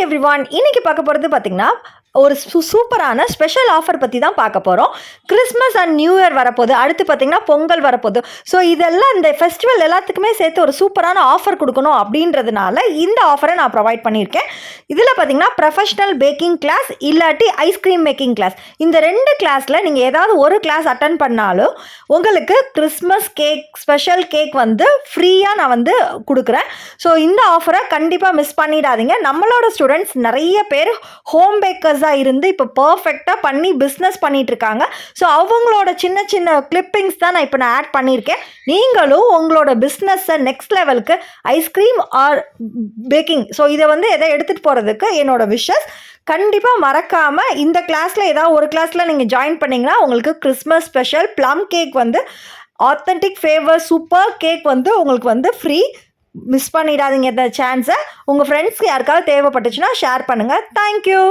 Every one இன்னைக்கு பார்க்க போகிறது பார்த்தீங்கன்னா ஒரு சூ சூப்பரான ஸ்பெஷல் ஆஃபர் பற்றி தான் பார்க்க போகிறோம் கிறிஸ்மஸ் அண்ட் நியூ இயர் வரப்போகுது. அடுத்து பார்த்தீங்கன்னா பொங்கல் வரப்போகுது. ஸோ இதெல்லாம் இந்த ஃபெஸ்டிவல் எல்லாத்துக்குமே சேர்த்து ஒரு சூப்பரான ஆஃபர் கொடுக்கணும் அப்படின்றதுனால இந்த ஆஃபரை நான் ப்ரொவைட் பண்ணியிருக்கேன். இதில் பார்த்தீங்கன்னா ப்ரொஃபஷனல் பேக்கிங் கிளாஸ் இல்லாட்டி ஐஸ்கிரீம் மேக்கிங் கிளாஸ் இந்த ரெண்டு கிளாஸில் நீங்கள் ஏதாவது ஒரு கிளாஸ் அட்டன் பண்ணாலும் உங்களுக்கு கிறிஸ்மஸ் கேக் ஸ்பெஷல் கேக் வந்து ஃப்ரீயாக நான் வந்து கொடுக்குறேன். ஸோ இந்த ஆஃபரை கண்டிப்பாக மிஸ் பண்ணிடாதீங்க. நம்மளோட ஸ்டூடெண்ட்ஸ் நிறைய பேர் ஹோம் பேக்கர்ஸ் பேக்கர்ஸாக இருந்து இப்போ பர்ஃபெக்டாக பண்ணி பிஸ்னஸ் பண்ணிட்டு இருக்காங்க ஸோ அவங்களோட சின்ன சின்ன கிளிப்பிங்ஸ் தான் நான் இப்போ நான் ஆட் பண்ணியிருக்கேன் நீங்களும் உங்களோட பிஸ்னஸை நெக்ஸ்ட் லெவலுக்கு ஐஸ்கிரீம் ஆர் பேக்கிங் ஸோ இதை வந்து எதை எடுத்துகிட்டு போகிறதுக்கு என்னோட விஷஸ் கண்டிப்பாக மறக்காமல் இந்த கிளாஸில் ஏதாவது ஒரு கிளாஸில் நீங்கள் ஜாயின் பண்ணிங்கன்னா உங்களுக்கு கிறிஸ்மஸ் ஸ்பெஷல் ப்ளம் கேக் வந்து ஆத்தென்டிக் ஃபேவர் சூப்பர் கேக் வந்து உங்களுக்கு வந்து ஃப்ரீ மிஸ் பண்ணிடாதீங்க இந்த சான்ஸை உங்கள் ஃப்ரெண்ட்ஸ்க்கு யாருக்காவது தேவைப்பட்டுச்சுன்னா ஷேர் பண்ணுங்கள் தேங்க்யூ